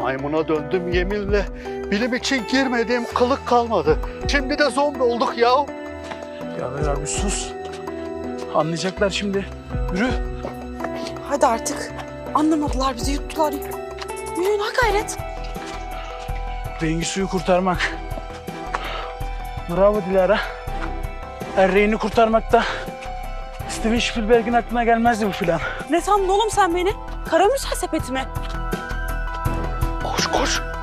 Maymuna döndüm yeminle. Bilim için girmediğim kılık kalmadı. Şimdi de zombi olduk ya. Ya ver abi sus. Anlayacaklar şimdi. Yürü. Hadi artık. Anlamadılar bizi yuttular. Yürüyün ha gayret. Bengisu'yu kurtarmak. Bravo Dilara. Erreğini kurtarmakta Steven Spielberg'in aklına gelmezdi bu filan. Ne sandın oğlum sen beni? Karamürsel sepeti mi? Koş koş.